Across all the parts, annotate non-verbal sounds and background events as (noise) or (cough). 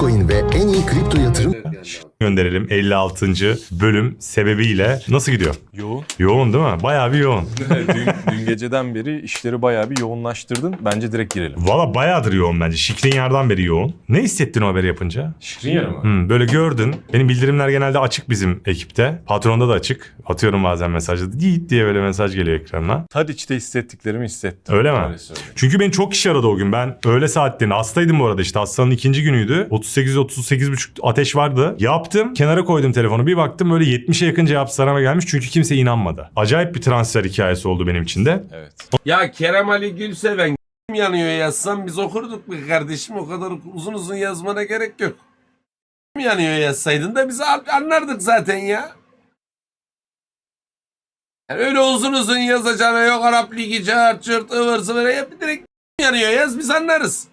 Bitcoin ve en iyi kripto yatırım gönderelim 56. bölüm sebebiyle. Nasıl gidiyor? Yoğun. Yoğun değil mi? Bayağı bir yoğun. (laughs) dün, dün geceden beri işleri bayağı bir yoğunlaştırdın. Bence direkt girelim. Valla bayağıdır yoğun bence. Şikrin yardan beri yoğun. Ne hissettin o haberi yapınca? Şikrin mı? Hmm, böyle gördün. Benim bildirimler genelde açık bizim ekipte. Patronda da açık. Atıyorum bazen mesajda. Git diye böyle mesaj geliyor ekranına. Tadiç'te hissettiklerimi hissettim. Öyle mi? Çünkü beni çok kişi aradı o gün. Ben öğle saatlerinde hastaydım bu arada işte. Hastanın ikinci günüydü. 38-38,5 ateş vardı. Yaptım. Kenara koydum telefonu. Bir baktım böyle 70'e yakın cevap sarama gelmiş. Çünkü kimse inanmadı. Acayip bir transfer hikayesi oldu benim için de. Evet. Ya Kerem Ali Gülseven yanıyor yazsam biz okurduk be kardeşim o kadar uzun uzun yazmana gerek yok. yanıyor yazsaydın da biz an- anlardık zaten ya. Yani öyle uzun uzun yazacağına yok Arap Ligi çağır çırt ıvır zıvır yap direkt yanıyor yaz biz anlarız.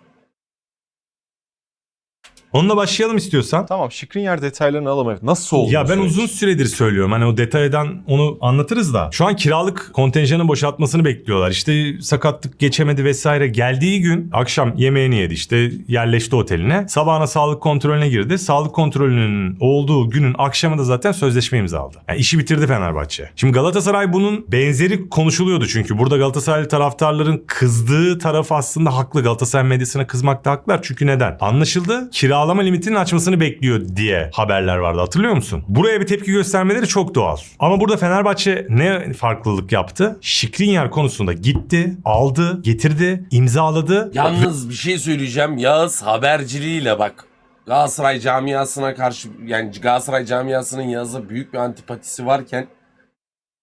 Onunla başlayalım istiyorsan. Tamam Şikrin yer detaylarını alamayız. Nasıl oldu? Ya ben süreç? uzun süredir söylüyorum. Hani o detaydan onu anlatırız da. Şu an kiralık kontenjanı boşaltmasını bekliyorlar. İşte sakatlık geçemedi vesaire. Geldiği gün akşam yemeğini yedi işte yerleşti oteline. Sabahına sağlık kontrolüne girdi. Sağlık kontrolünün olduğu günün akşamı da zaten sözleşme imzaladı. Yani işi bitirdi Fenerbahçe. Şimdi Galatasaray bunun benzeri konuşuluyordu çünkü. Burada Galatasaraylı taraftarların kızdığı taraf aslında haklı. Galatasaray medyasına kızmakta haklılar. Çünkü neden? Anlaşıldı. Kiralama limitinin açmasını bekliyor diye haberler vardı hatırlıyor musun? Buraya bir tepki göstermeleri çok doğal. Ama burada Fenerbahçe ne farklılık yaptı? Şikrinyar konusunda gitti, aldı, getirdi, imzaladı. Yalnız bir şey söyleyeceğim Yağız haberciliğiyle bak. Galatasaray camiasına karşı yani Galatasaray camiasının Yağız'a büyük bir antipatisi varken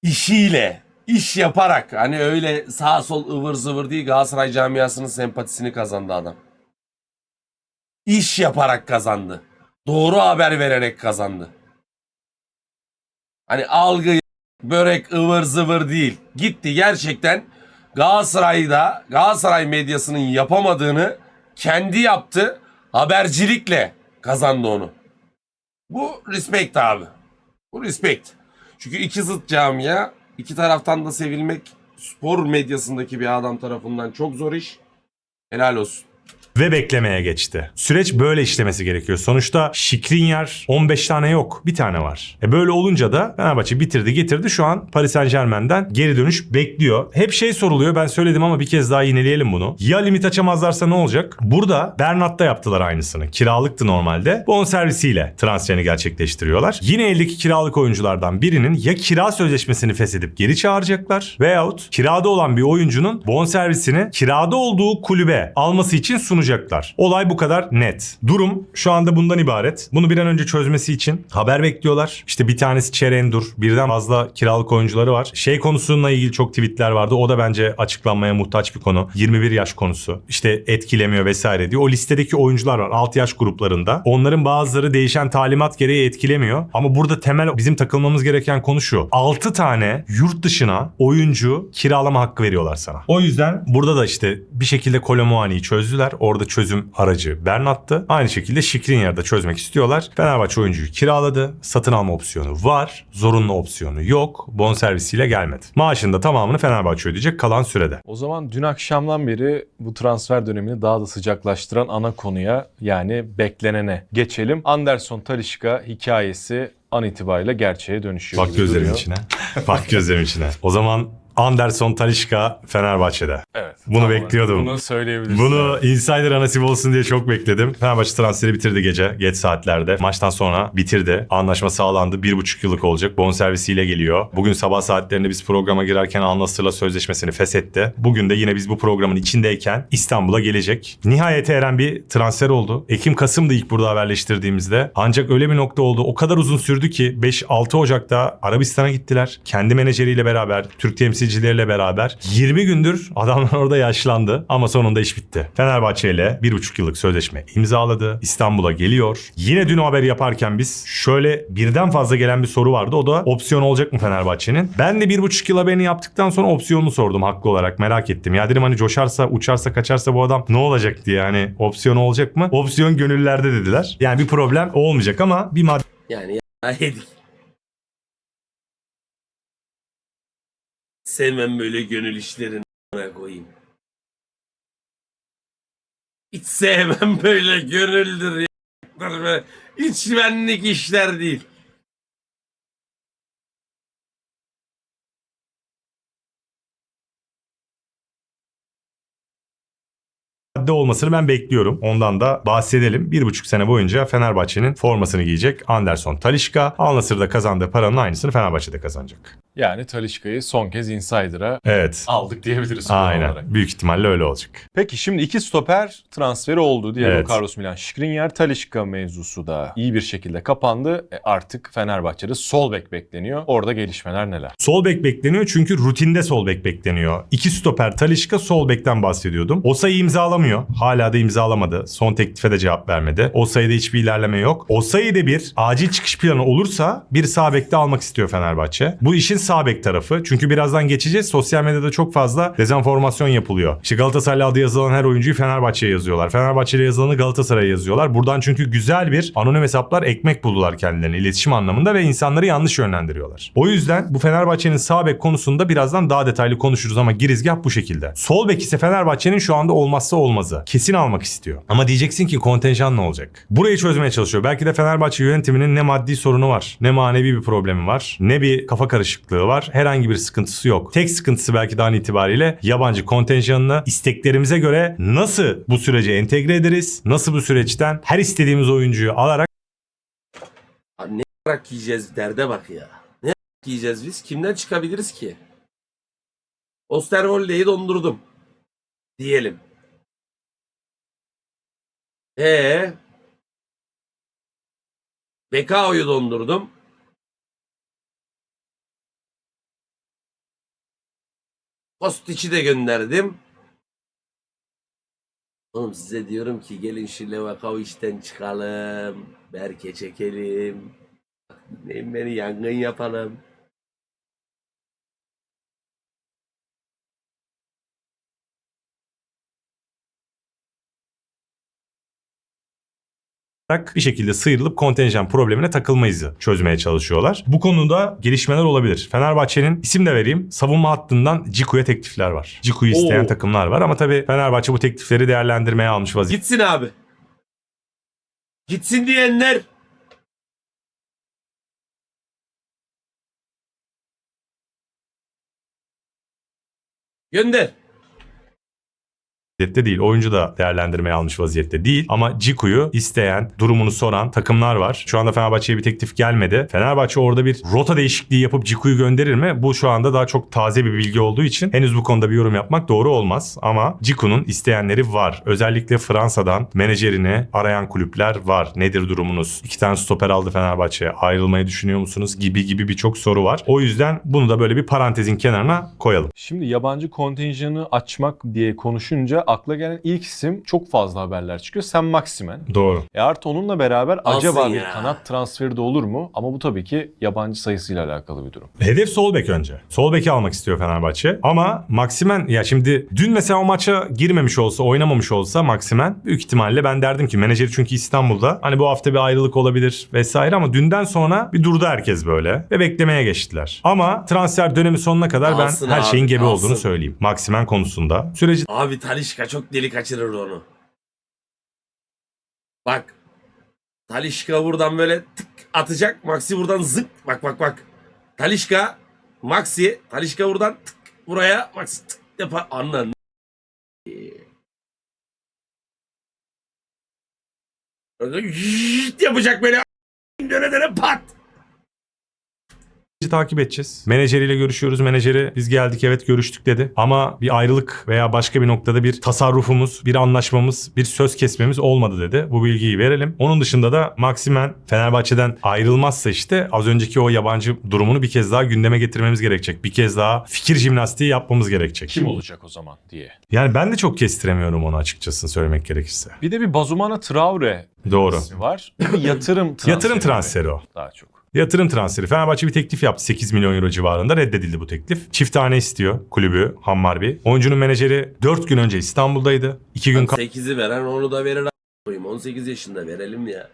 işiyle iş yaparak hani öyle sağ sol ıvır zıvır değil Galatasaray camiasının sempatisini kazandı adam. İş yaparak kazandı. Doğru haber vererek kazandı. Hani algı börek ıvır zıvır değil. Gitti gerçekten Galatasaray'da Galatasaray medyasının yapamadığını kendi yaptı. Habercilikle kazandı onu. Bu respect abi. Bu respect. Çünkü iki zıt camia, iki taraftan da sevilmek spor medyasındaki bir adam tarafından çok zor iş. Helal olsun. Ve beklemeye geçti. Süreç böyle işlemesi gerekiyor. Sonuçta Şikrinyar 15 tane yok. Bir tane var. E böyle olunca da Fenerbahçe bitirdi getirdi. Şu an Paris Saint Germain'den geri dönüş bekliyor. Hep şey soruluyor ben söyledim ama bir kez daha yineleyelim bunu. Ya limit açamazlarsa ne olacak? Burada Bernat'ta yaptılar aynısını. Kiralıktı normalde. Bonservisiyle transferini gerçekleştiriyorlar. Yine eldeki kiralık oyunculardan birinin ya kira sözleşmesini feshedip geri çağıracaklar veyahut kirada olan bir oyuncunun bonservisini kirada olduğu kulübe alması için sunacaklar. Olay bu kadar net. Durum şu anda bundan ibaret. Bunu bir an önce çözmesi için haber bekliyorlar. İşte bir tanesi Çerendur. Birden fazla kiralık oyuncuları var. Şey konusuyla ilgili çok tweetler vardı. O da bence açıklanmaya muhtaç bir konu. 21 yaş konusu. İşte etkilemiyor vesaire diyor. O listedeki oyuncular var 6 yaş gruplarında. Onların bazıları değişen talimat gereği etkilemiyor. Ama burada temel bizim takılmamız gereken konu şu. 6 tane yurt dışına oyuncu kiralama hakkı veriyorlar sana. O yüzden burada da işte bir şekilde Kolomuani'yi çözdüler. Orada çözüm aracı Bernat'tı. Aynı şekilde Şikrinyar'da çözmek istiyorlar. Fenerbahçe oyuncuyu kiraladı. Satın alma opsiyonu var. Zorunlu opsiyonu yok. Bonservisiyle gelmedi. Maaşın da tamamını Fenerbahçe ödeyecek kalan sürede. O zaman dün akşamdan beri bu transfer dönemini daha da sıcaklaştıran ana konuya yani beklenene geçelim. Anderson Talişka hikayesi an itibariyle gerçeğe dönüşüyor. Bak gözlerim duruyor. içine. Bak gözlerim içine. O zaman Anderson Talişka Fenerbahçe'de. Evet. Bunu Tam bekliyordum. Bunu söyleyebilirsin. Bunu insider nasip olsun diye çok bekledim. Fenerbahçe transferi bitirdi gece geç saatlerde. Maçtan sonra bitirdi. Anlaşma sağlandı. Bir buçuk yıllık olacak. Bonservisiyle geliyor. Bugün sabah saatlerinde biz programa girerken Al sözleşmesini feshetti. Bugün de yine biz bu programın içindeyken İstanbul'a gelecek. Nihayete eren bir transfer oldu. Ekim-Kasım'dı ilk burada haberleştirdiğimizde. Ancak öyle bir nokta oldu. O kadar uzun sürdü ki 5-6 Ocak'ta Arabistan'a gittiler. Kendi menajeriyle beraber, Türk temsilcileriyle beraber 20 gündür adamlar orada yaşlandı ama sonunda iş bitti. Fenerbahçe ile 1,5 yıllık sözleşme imzaladı. İstanbul'a geliyor. Yine dün o haberi yaparken biz şöyle birden fazla gelen bir soru vardı. O da opsiyon olacak mı Fenerbahçe'nin? Ben de 1,5 yıl haberini yaptıktan sonra opsiyonunu sordum haklı olarak merak ettim. Ya dedim hani coşarsa, uçarsa, kaçarsa bu adam ne olacak diye hani opsiyon olacak mı? Opsiyon gönüllerde dediler. Yani bir problem olmayacak ama bir madde Yani ya. (laughs) Sevmem böyle gönül işlerini koyayım. Hiç sevmem böyle gönüldür böyle. Hiç benlik işler değil. madde olmasını ben bekliyorum. Ondan da bahsedelim. Bir buçuk sene boyunca Fenerbahçe'nin formasını giyecek Anderson Talişka. Al Nassr'da kazandığı paranın aynısını Fenerbahçe'de kazanacak. Yani Talişka'yı son kez Insider'a Evet. aldık diyebiliriz. Aynen. olarak. Büyük ihtimalle öyle olacak. Peki şimdi iki stoper transferi oldu. Diego Evet. Carlos Milan Skriniar Talişka mevzusu da iyi bir şekilde kapandı. E artık Fenerbahçe'de sol bek bekleniyor. Orada gelişmeler neler? Sol bek bekleniyor çünkü rutinde sol bek bekleniyor. İki stoper Talişka sol bekten bahsediyordum. Osayi imzalamıyor. Hala da imzalamadı. Son teklife de cevap vermedi. Osayi'de hiçbir ilerleme yok. Osayi'de bir acil çıkış planı olursa bir sağ bekte almak istiyor Fenerbahçe. Bu işin sağ bek tarafı. Çünkü birazdan geçeceğiz. Sosyal medyada çok fazla dezenformasyon yapılıyor. İşte Galatasaraylı adı yazılan her oyuncuyu Fenerbahçe'ye yazıyorlar. Fenerbahçe'yle yazılanı Galatasaray'a yazıyorlar. Buradan çünkü güzel bir anonim hesaplar ekmek buldular kendilerine iletişim anlamında ve insanları yanlış yönlendiriyorlar. O yüzden bu Fenerbahçe'nin sağ bek konusunda birazdan daha detaylı konuşuruz ama girizgah bu şekilde. Sol bek ise Fenerbahçe'nin şu anda olmazsa olmazı. Kesin almak istiyor. Ama diyeceksin ki kontenjan ne olacak? Burayı çözmeye çalışıyor. Belki de Fenerbahçe yönetiminin ne maddi sorunu var, ne manevi bir problemi var, ne bir kafa karışıklığı var. Herhangi bir sıkıntısı yok. Tek sıkıntısı belki de an itibariyle yabancı kontenjanını isteklerimize göre nasıl bu sürece entegre ederiz? Nasıl bu süreçten her istediğimiz oyuncuyu alarak ne olarak yiyeceğiz derde bak ya. Ne yiyeceğiz biz? Kimden çıkabiliriz ki? Osterwolde'yi dondurdum. Diyelim. Ee, Bekao'yu dondurdum. Kostic'i de gönderdim. Oğlum size diyorum ki gelin şu Levakao işten çıkalım. Berke çekelim. Neyim beni yangın yapalım. Bir şekilde sıyrılıp kontenjan problemine takılmayızı çözmeye çalışıyorlar. Bu konuda gelişmeler olabilir. Fenerbahçe'nin isim de vereyim. Savunma hattından Ciku'ya teklifler var. Ciku'yu isteyen Oo. takımlar var ama tabii Fenerbahçe bu teklifleri değerlendirmeye almış vaziyette. Gitsin abi. Gitsin diyenler. Gönder. Vaziyette değil. Oyuncu da değerlendirmeye almış vaziyette değil. Ama Ciku'yu isteyen, durumunu soran takımlar var. Şu anda Fenerbahçe'ye bir teklif gelmedi. Fenerbahçe orada bir rota değişikliği yapıp Ciku'yu gönderir mi? Bu şu anda daha çok taze bir bilgi olduğu için henüz bu konuda bir yorum yapmak doğru olmaz. Ama Ciku'nun isteyenleri var. Özellikle Fransa'dan menajerini arayan kulüpler var. Nedir durumunuz? İki tane stoper aldı Fenerbahçe. Ayrılmayı düşünüyor musunuz? Gibi gibi birçok soru var. O yüzden bunu da böyle bir parantezin kenarına koyalım. Şimdi yabancı kontenjanı açmak diye konuşunca akla gelen ilk isim çok fazla haberler çıkıyor. Sen Maximen. Doğru. E artı onunla beraber Alsın acaba bir ya. kanat transferi de olur mu? Ama bu tabii ki yabancı sayısıyla alakalı bir durum. Hedef sol bek önce. Sol beki almak istiyor Fenerbahçe. Ama Maximen ya şimdi dün mesela o maça girmemiş olsa, oynamamış olsa Maximen büyük ihtimalle ben derdim ki menajeri çünkü İstanbul'da. Hani bu hafta bir ayrılık olabilir vesaire ama dünden sonra bir durdu herkes böyle ve beklemeye geçtiler. Ama transfer dönemi sonuna kadar Alsın ben her abi, şeyin gebe alsın. olduğunu söyleyeyim. Maximen konusunda. Süreci Abi Talişka çok deli kaçırır onu. Bak. Talişka buradan böyle tık atacak. Maxi buradan zık. Bak bak bak. Talişka. Maxi. Talişka buradan tık buraya. Maxi tık yapar. Anladın. Yapacak böyle. Döne döne pat. Takip edeceğiz. Menajeriyle görüşüyoruz. Menajeri biz geldik evet görüştük dedi. Ama bir ayrılık veya başka bir noktada bir tasarrufumuz, bir anlaşmamız, bir söz kesmemiz olmadı dedi. Bu bilgiyi verelim. Onun dışında da Maximen Fenerbahçe'den ayrılmazsa işte az önceki o yabancı durumunu bir kez daha gündeme getirmemiz gerekecek. Bir kez daha fikir jimnastiği yapmamız gerekecek. Kim olacak o zaman diye. Yani ben de çok kestiremiyorum onu açıkçası söylemek gerekirse. Bir de bir Bazumana Traore Doğru. ismi var. Bir yatırım transferi. Yatırım transferi o. Daha çok. Yatırım transferi. Fenerbahçe bir teklif yaptı. 8 milyon euro civarında reddedildi bu teklif. Çift tane istiyor kulübü Hammarby. Oyuncunun menajeri 4 gün önce İstanbul'daydı. 2 gün 8'i veren onu da verir. a**ayım. 18 yaşında verelim ya.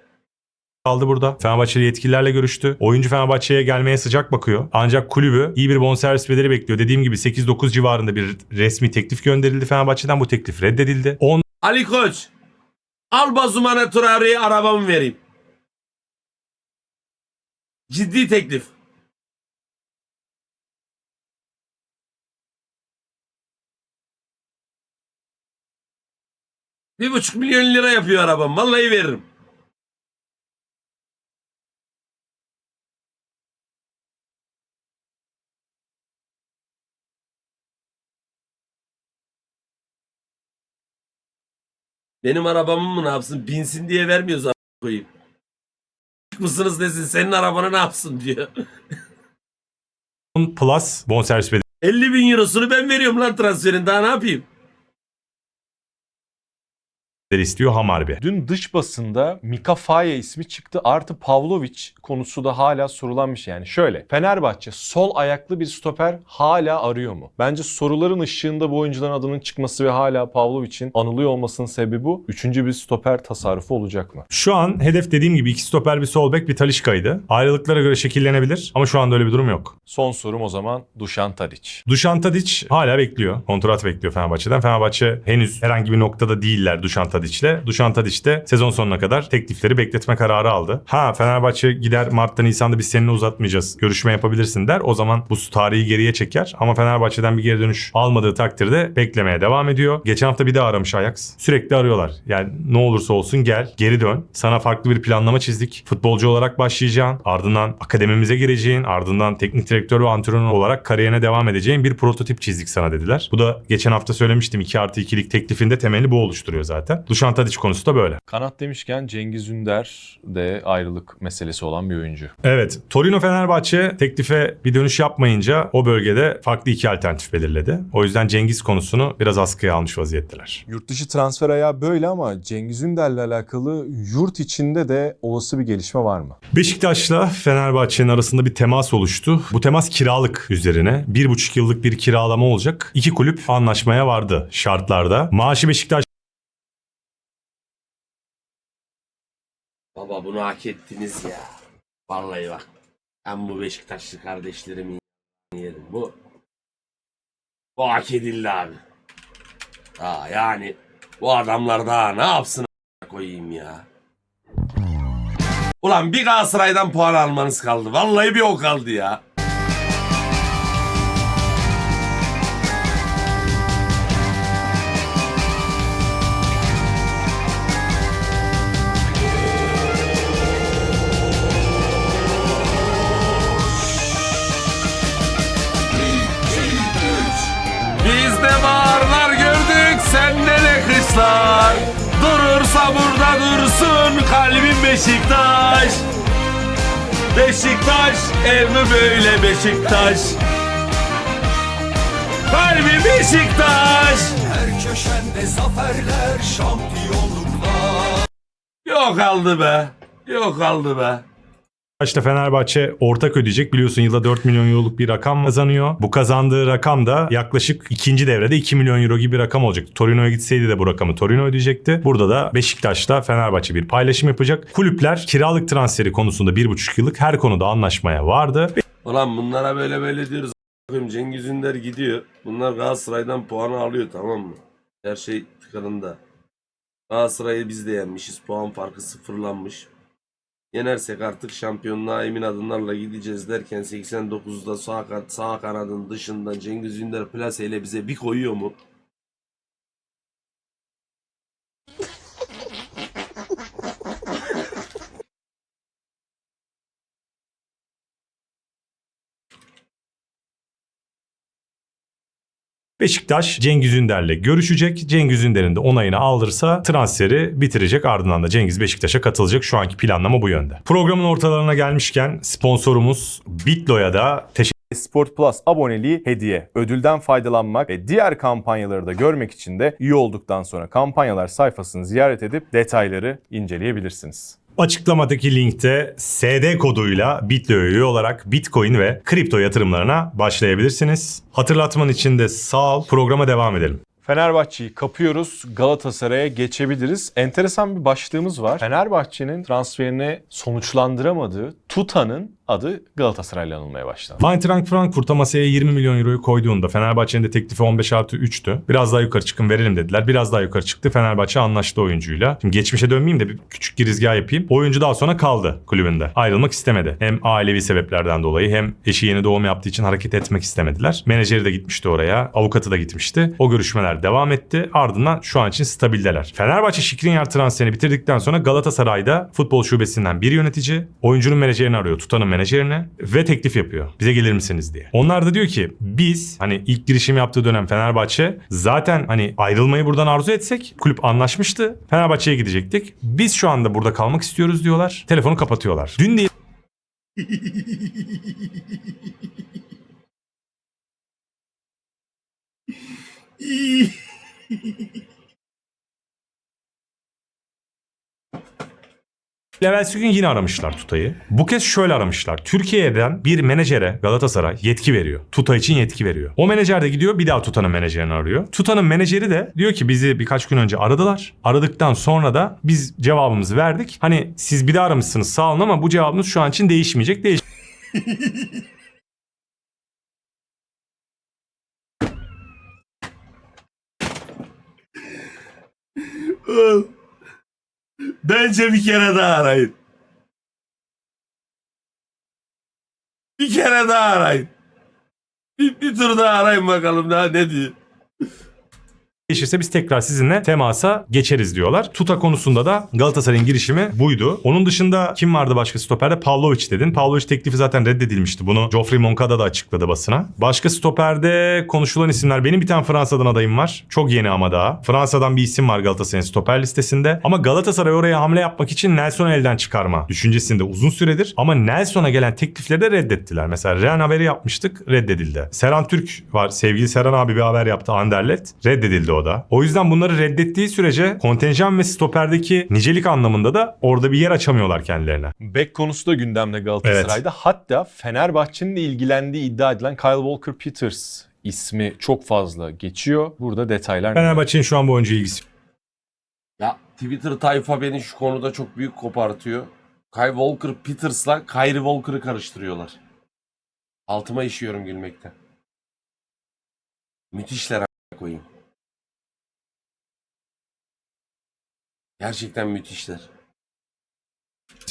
kaldı burada. Fenerbahçeli yetkililerle görüştü. Oyuncu Fenerbahçe'ye gelmeye sıcak bakıyor. Ancak kulübü iyi bir bonservis bedeli bekliyor. Dediğim gibi 8-9 civarında bir resmi teklif gönderildi Fenerbahçe'den. Bu teklif reddedildi. 10 Ali Koç. Al Bazumane Traore'ye arabamı vereyim. Ciddi teklif. Bir buçuk milyon lira yapıyor arabam. Vallahi veririm. Benim arabamı mı ne yapsın? Binsin diye vermiyoruz a- mısınız desin senin arabanı ne yapsın diyor. Plus bonservis 50 bin eurosunu ben veriyorum lan transferin daha ne yapayım? Bedeli istiyor Hamarbi. Dün dış basında Mika Faye ismi çıktı. Artı Pavlovic konusu da hala sorulan bir şey. Yani şöyle Fenerbahçe sol ayaklı bir stoper hala arıyor mu? Bence soruların ışığında bu oyuncuların adının çıkması ve hala Pavlovic'in anılıyor olmasının sebebi bu. Üçüncü bir stoper tasarrufu olacak mı? Şu an hedef dediğim gibi iki stoper bir sol bek bir Talişka'ydı. Ayrılıklara göre şekillenebilir ama şu anda öyle bir durum yok. Son sorum o zaman Dušan Tadic. Dušan Tadić hala bekliyor. Kontrat bekliyor Fenerbahçe'den. Fenerbahçe henüz herhangi bir noktada değiller Dušan Tadić'le. Dušan Tadić de sezon sonuna kadar teklifleri bekletme kararı aldı. Ha Fenerbahçe gider Mart'ta Nisan'da biz seninle uzatmayacağız. Görüşme yapabilirsin der. O zaman bu tarihi geriye çeker. Ama Fenerbahçe'den bir geri dönüş almadığı takdirde beklemeye devam ediyor. Geçen hafta bir daha aramış Ajax. Sürekli arıyorlar. Yani ne olursa olsun gel, geri dön. Sana farklı bir planlama çizdik. Futbolcu olarak başlayacaksın. Ardından akademimize gireceğin. Ardından teknik direktör ve antrenör olarak kariyerine devam edeceğin bir prototip çizdik sana dediler. Bu da geçen hafta söylemiştim 2 artı 2'lik teklifinde temelini bu oluşturuyor zaten. Dušan Tadić konusu da böyle. Kanat demişken Cengiz Ünder de ayrılık meselesi olan bir oyuncu. Evet. Torino Fenerbahçe teklife bir dönüş yapmayınca o bölgede farklı iki alternatif belirledi. O yüzden Cengiz konusunu biraz askıya almış vaziyetteler. Yurt dışı transfer ayağı böyle ama Cengiz Ünder'le alakalı yurt içinde de olası bir gelişme var mı? Beşiktaş'la Fenerbahçe'nin arasında bir temas oluştu. Bu temas kiralık üzerine. Bir buçuk yıllık bir kiralama olacak. İki kulüp anlaşmaya vardı şartlarda. Maaşı Beşiktaş bunu hak ettiniz ya. Vallahi bak. Ben bu Beşiktaşlı kardeşlerimi yerim. Bu bu hak edildi abi. Aa, yani bu adamlar daha ne yapsın koyayım ya. Ulan bir Galatasaray'dan puan almanız kaldı. Vallahi bir o kaldı ya. De kışlar Durursa burada dursun kalbim Beşiktaş. Beşiktaş ev mi böyle Beşiktaş? Kalbim Beşiktaş. Her köşende zaferler, şampiyonluklar. Yok aldı be Yok aldı be Beşiktaş'ta Fenerbahçe ortak ödeyecek. Biliyorsun yılda 4 milyon euroluk bir rakam kazanıyor. Bu kazandığı rakam da yaklaşık ikinci devrede 2 milyon euro gibi bir rakam olacak. Torino'ya gitseydi de bu rakamı Torino ödeyecekti. Burada da Beşiktaş'ta Fenerbahçe bir paylaşım yapacak. Kulüpler kiralık transferi konusunda 1,5 yıllık her konuda anlaşmaya vardı. Ulan bunlara böyle böyle diyoruz. A**ayım, Cengiz Ünder gidiyor. Bunlar Galatasaray'dan puanı alıyor tamam mı? Her şey tıkanında. Galatasaray'ı biz de yenmişiz. Puan farkı sıfırlanmış. Yenersek artık şampiyonluğa emin adımlarla gideceğiz derken 89'da sağ, sağ kanadın dışında Cengiz Ünder plaseyle bize bir koyuyor mu? Beşiktaş Cengiz Ünder'le görüşecek. Cengiz Ünder'in de onayını alırsa transferi bitirecek. Ardından da Cengiz Beşiktaş'a katılacak. Şu anki planlama bu yönde. Programın ortalarına gelmişken sponsorumuz Bitlo'ya da teşekkür Sport Plus aboneliği hediye. Ödülden faydalanmak ve diğer kampanyaları da görmek için de üye olduktan sonra kampanyalar sayfasını ziyaret edip detayları inceleyebilirsiniz. Açıklamadaki linkte SD koduyla Bitlo'ya üye olarak Bitcoin ve kripto yatırımlarına başlayabilirsiniz. Hatırlatman için de sağ ol. Programa devam edelim. Fenerbahçe'yi kapıyoruz. Galatasaray'a geçebiliriz. Enteresan bir başlığımız var. Fenerbahçe'nin transferini sonuçlandıramadığı Tuta'nın adı Galatasaray'la anılmaya başlandı. Eintracht Frankfurt'a masaya 20 milyon euroyu koyduğunda Fenerbahçe'nin de teklifi 15 artı 3'tü. Biraz daha yukarı çıkın verelim dediler. Biraz daha yukarı çıktı. Fenerbahçe anlaştı oyuncuyla. Şimdi geçmişe dönmeyeyim de bir küçük girizgah yapayım. Oyuncu daha sonra kaldı kulübünde. Ayrılmak istemedi. Hem ailevi sebeplerden dolayı hem eşi yeni doğum yaptığı için hareket etmek istemediler. Menajeri de gitmişti oraya. Avukatı da gitmişti. O görüşmeler devam etti. Ardından şu an için stabildeler. Fenerbahçe Şikrinyar transferini bitirdikten sonra Galatasaray'da futbol şubesinden bir yönetici oyuncunun menajerini arıyor. Tutanın menajerini ve teklif yapıyor. Bize gelir misiniz diye. Onlar da diyor ki biz hani ilk girişim yaptığı dönem Fenerbahçe zaten hani ayrılmayı buradan arzu etsek kulüp anlaşmıştı. Fenerbahçe'ye gidecektik. Biz şu anda burada kalmak istiyoruz diyorlar. Telefonu kapatıyorlar. Dün değil (laughs) Evvelsi gün yine aramışlar Tutay'ı. Bu kez şöyle aramışlar. Türkiye'den bir menajere Galatasaray yetki veriyor. Tuta için yetki veriyor. O menajer de gidiyor bir daha Tuta'nın menajerini arıyor. Tuta'nın menajeri de diyor ki bizi birkaç gün önce aradılar. Aradıktan sonra da biz cevabımızı verdik. Hani siz bir daha aramışsınız sağ olun ama bu cevabınız şu an için değişmeyecek. Değiş (laughs) Bence bir kere daha arayın. Bir kere daha arayın. Bir, bir tur daha arayın bakalım daha ne diyor. Değişirse biz tekrar sizinle temasa geçeriz diyorlar. Tuta konusunda da Galatasaray'ın girişimi buydu. Onun dışında kim vardı başka stoperde? Pavlovic dedin. Pavlovic teklifi zaten reddedilmişti. Bunu Geoffrey Moncada da açıkladı basına. Başka stoperde konuşulan isimler. Benim bir tane Fransa'dan adayım var. Çok yeni ama daha. Fransa'dan bir isim var Galatasaray'ın stoper listesinde. Ama Galatasaray oraya hamle yapmak için Nelson'u elden çıkarma düşüncesinde uzun süredir. Ama Nelson'a gelen teklifleri de reddettiler. Mesela Ren haberi yapmıştık reddedildi. Serhan Türk var. Sevgili Serhan abi bir haber yaptı Anderlet. Reddedildi o da. O yüzden bunları reddettiği sürece kontenjan ve stoperdeki nicelik anlamında da orada bir yer açamıyorlar kendilerine. Bek konusu da gündemde Galatasaray'da. Hatta Fenerbahçe'nin de ilgilendiği iddia edilen Kyle Walker-Peters ismi çok fazla geçiyor. Burada detaylar Fenerbahçe'nin şu an bu oyuncu ilgisi Ya Twitter tayfa beni şu konuda çok büyük kopartıyor. Kyle Walker Peters'la Kyrie Walker'ı karıştırıyorlar. Altıma işiyorum gülmekten. Müthişler a- koyayım. Gerçekten müthişler.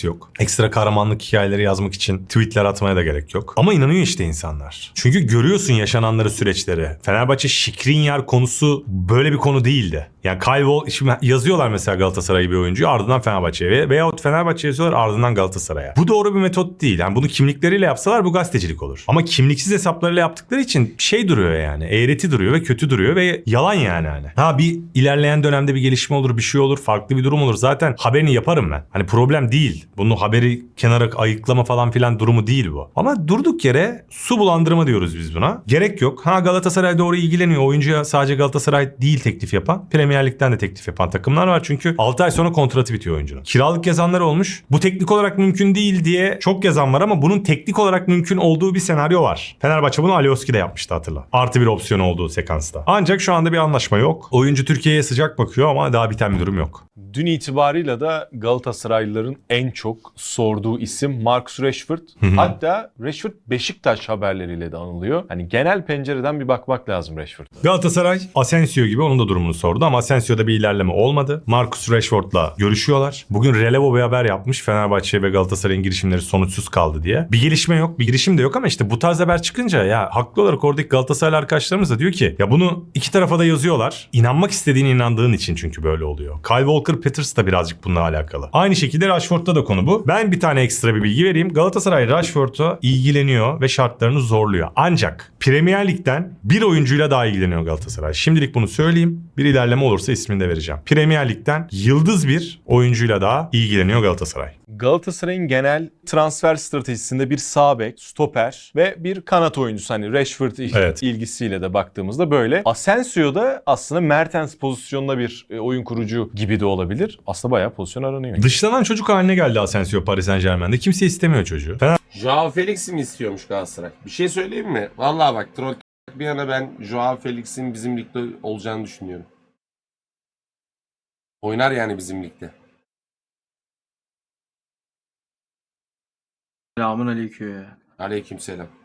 Yok. Ekstra kahramanlık hikayeleri yazmak için tweetler atmaya da gerek yok. Ama inanıyor işte insanlar. Çünkü görüyorsun yaşananları süreçleri. Fenerbahçe Şikrinyar konusu böyle bir konu değildi. Yani Kyle Wall- şimdi yazıyorlar mesela Galatasaray'ı bir oyuncuyu ardından Fenerbahçe'ye veyahut Fenerbahçe yazıyorlar ardından Galatasaray'a. Bu doğru bir metot değil. Yani bunu kimlikleriyle yapsalar bu gazetecilik olur. Ama kimliksiz hesaplarıyla yaptıkları için şey duruyor yani. Eğreti duruyor ve kötü duruyor ve yalan yani hani. Ha bir ilerleyen dönemde bir gelişme olur, bir şey olur, farklı bir durum olur. Zaten haberini yaparım ben. Hani problem değil. Bunu haberi kenara ayıklama falan filan durumu değil bu. Ama durduk yere su bulandırma diyoruz biz buna. Gerek yok. Ha Galatasaray doğru ilgileniyor. Oyuncuya sadece Galatasaray değil teklif yapan. Premier Lig'den de teklif yapan takımlar var. Çünkü 6 ay sonra kontratı bitiyor oyuncunun. Kiralık yazanlar olmuş. Bu teknik olarak mümkün değil diye çok yazan var ama bunun teknik olarak mümkün olduğu bir senaryo var. Fenerbahçe bunu Alioski de yapmıştı hatırla. Artı bir opsiyon olduğu sekansta. Ancak şu anda bir anlaşma yok. Oyuncu Türkiye'ye sıcak bakıyor ama daha biten bir durum yok. Dün itibarıyla da Galatasaraylıların en çok sorduğu isim Marcus Rashford. Hatta Rashford Beşiktaş haberleriyle de anılıyor. Hani genel pencereden bir bakmak lazım Rashford. Galatasaray Asensio gibi onun da durumunu sordu ama Asensio'da bir ilerleme olmadı. Marcus Rashford'la görüşüyorlar. Bugün Relevo bir haber yapmış. Fenerbahçe ve Galatasaray'ın girişimleri sonuçsuz kaldı diye. Bir gelişme yok, bir girişim de yok ama işte bu tarz haber çıkınca ya haklı olarak oradaki Galatasaraylı arkadaşlarımız da diyor ki ya bunu iki tarafa da yazıyorlar. İnanmak istediğine inandığın için çünkü böyle oluyor. Kyle Walker Peters da birazcık bununla alakalı. Aynı şekilde Rashford'da da konu bu. Ben bir tane ekstra bir bilgi vereyim. Galatasaray Rashford'a ilgileniyor ve şartlarını zorluyor. Ancak Premier Lig'den bir oyuncuyla daha ilgileniyor Galatasaray. Şimdilik bunu söyleyeyim. Bir ilerleme olursa ismini de vereceğim. Premier Lig'den yıldız bir oyuncuyla daha ilgileniyor Galatasaray. Galatasaray'ın genel transfer stratejisinde bir sağ bek, stoper ve bir kanat oyuncusu hani Rashford Evet. ilgisiyle de baktığımızda böyle. Asensio da aslında Mertens pozisyonunda bir e, oyun kurucu gibi de olabilir. Aslında bayağı pozisyon aranıyor. Dışlanan çocuk haline geldi Asensio Paris Saint Germain'de. Kimse istemiyor çocuğu. Fener Joao Felix'i mi istiyormuş Galatasaray? Bir şey söyleyeyim mi? Vallahi bak troll bir yana ben Joao Felix'in bizim ligde olacağını düşünüyorum. Oynar yani bizim ligde. Selamun aleyküm. Aleykümselam.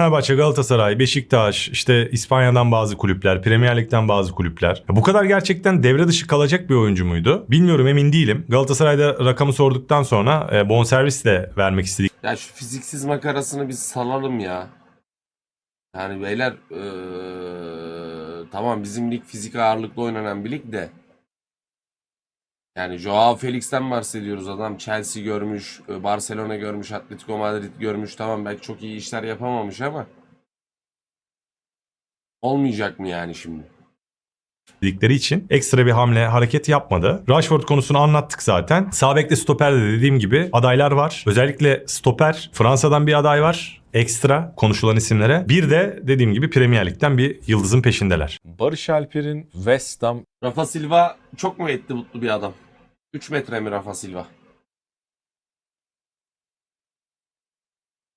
Fenerbahçe, Galatasaray, Beşiktaş, işte İspanya'dan bazı kulüpler, Premier Lig'den bazı kulüpler. Bu kadar gerçekten devre dışı kalacak bir oyuncu muydu? Bilmiyorum emin değilim. Galatasaray'da rakamı sorduktan sonra e, bonservis de vermek istedik. Ya şu fiziksiz makarasını biz salalım ya. Yani beyler eee, tamam bizim lig fizik ağırlıklı oynanan bir lig de. Yani Joao Felix'ten bahsediyoruz. Adam Chelsea görmüş, e, Barcelona görmüş, Atletico Madrid görmüş. Tamam belki çok iyi işler yapamamış ama olmayacak mı yani şimdi? dedikleri için ekstra bir hamle hareket yapmadı. Rashford konusunu anlattık zaten. Sağ bekle stoperde de dediğim gibi adaylar var. Özellikle stoper Fransa'dan bir aday var. Ekstra konuşulan isimlere. Bir de dediğim gibi Premier Lig'den bir yıldızın peşindeler. Barış Alper'in West Ham Rafa Silva çok mu etti mutlu bir adam? 3 metre mi Rafa Silva?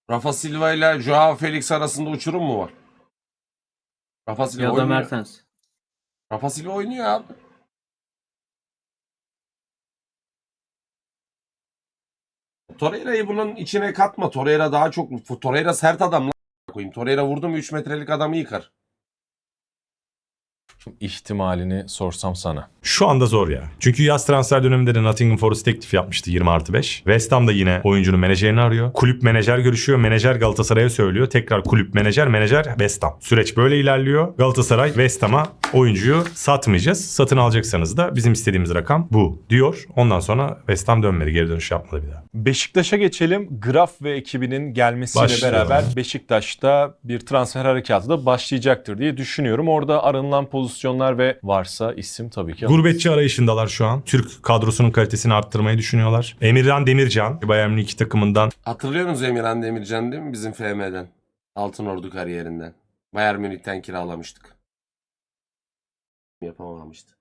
Rafa Silva ile Joao Felix arasında uçurum mu var? Rafa Silva Ya da oynuyor. Mertens. Rafa Silva oynuyor abi. Torreira'yı bunun içine katma. Torreira daha çok... Torreira sert adam lan koyayım. Torreira vurdu mu 3 metrelik adamı yıkar. İhtimalini sorsam sana. Şu anda zor ya. Çünkü yaz transfer döneminde de Nottingham Forest teklif yapmıştı 20 artı 5. West Ham da yine oyuncunun menajerini arıyor. Kulüp menajer görüşüyor. Menajer Galatasaray'a söylüyor. Tekrar kulüp menajer, menajer West Ham. Süreç böyle ilerliyor. Galatasaray West Ham'a oyuncuyu satmayacağız. Satın alacaksanız da bizim istediğimiz rakam bu diyor. Ondan sonra West Ham dönmedi. Geri dönüş yapmadı bir daha. Beşiktaş'a geçelim. Graf ve ekibinin gelmesiyle Başlayalım. beraber Beşiktaş'ta bir transfer harekatı da başlayacaktır diye düşünüyorum. Orada aranılan pozisyonlar ve varsa isim tabii ki. Gurbetçi arayışındalar şu an. Türk kadrosunun kalitesini arttırmayı düşünüyorlar. Emirhan Demircan, Bayern Münih takımından Hatırlıyorsunuz Emirhan Demircan değil mi bizim FM'den? Altın Ordu kariyerinden. Bayern Münih'ten kiralamıştık. Yapamamıştı.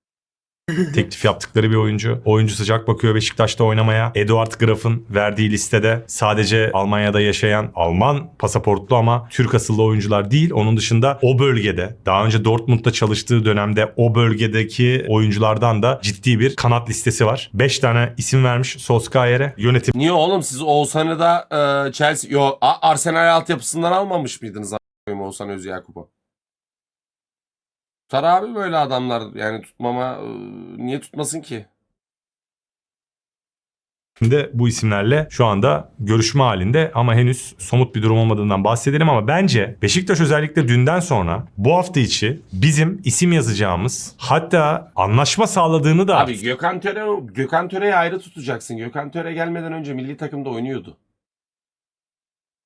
(laughs) teklif yaptıkları bir oyuncu. Oyuncu sıcak bakıyor Beşiktaş'ta oynamaya. Eduard Graf'ın verdiği listede sadece Almanya'da yaşayan Alman pasaportlu ama Türk asıllı oyuncular değil. Onun dışında o bölgede daha önce Dortmund'da çalıştığı dönemde o bölgedeki oyunculardan da ciddi bir kanat listesi var. 5 tane isim vermiş Solskjaer'e. Yönetim Niye oğlum siz Oğuzhan'ı da e, Chelsea... Yo Arsenal altyapısından almamış mıydınız a**ayım Oğuzhan Özyakup'u? Tutar abi böyle adamlar yani tutmama e, niye tutmasın ki? de bu isimlerle şu anda görüşme halinde ama henüz somut bir durum olmadığından bahsedelim ama bence Beşiktaş özellikle dünden sonra bu hafta içi bizim isim yazacağımız hatta anlaşma sağladığını da Abi Gökhan Töre Gökhan Töre'yi ayrı tutacaksın. Gökhan Töre gelmeden önce milli takımda oynuyordu.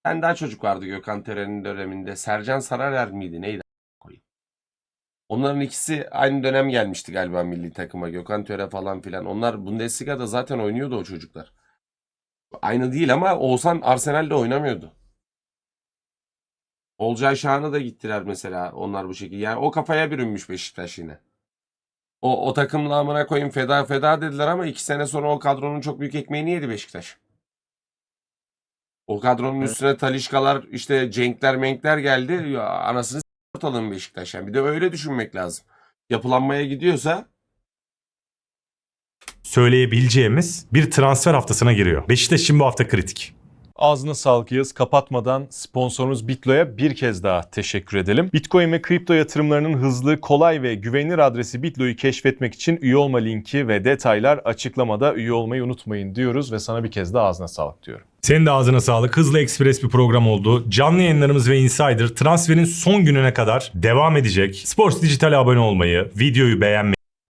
Ben daha çocuk vardı Gökhan Töre'nin döneminde. Sercan Sararer miydi neydi? Onların ikisi aynı dönem gelmişti galiba milli takıma. Gökhan Töre falan filan. Onlar Bundesliga'da zaten oynuyordu o çocuklar. Aynı değil ama Oğuzhan Arsenal'de oynamıyordu. Olcay Şahan'a da gittiler mesela onlar bu şekilde. Yani o kafaya bürünmüş Beşiktaş yine. O, o takımla amına koyayım feda feda dediler ama iki sene sonra o kadronun çok büyük ekmeğini yedi Beşiktaş. O kadronun Evet. üstüne Talişkalar işte Cenkler Menkler geldi. Ya, anasını ortalığın Beşiktaş. Yani bir de öyle düşünmek lazım. Yapılanmaya gidiyorsa söyleyebileceğimiz bir transfer haftasına giriyor. Beşiktaş için bu hafta kritik. Ağzına sağlık Yağız. Kapatmadan sponsorumuz Bitlo'ya bir kez daha teşekkür edelim. Bitcoin ve kripto yatırımlarının hızlı, kolay ve güvenilir adresi Bitlo'yu keşfetmek için üye olma linki ve detaylar açıklamada üye olmayı unutmayın diyoruz ve sana bir kez daha ağzına sağlık diyorum. Senin de ağzına sağlık. Hızlı ekspres bir program oldu. Canlı yayınlarımız ve Insider transferin son gününe kadar devam edecek. Sports Dijital'e abone olmayı, videoyu beğenmeyi,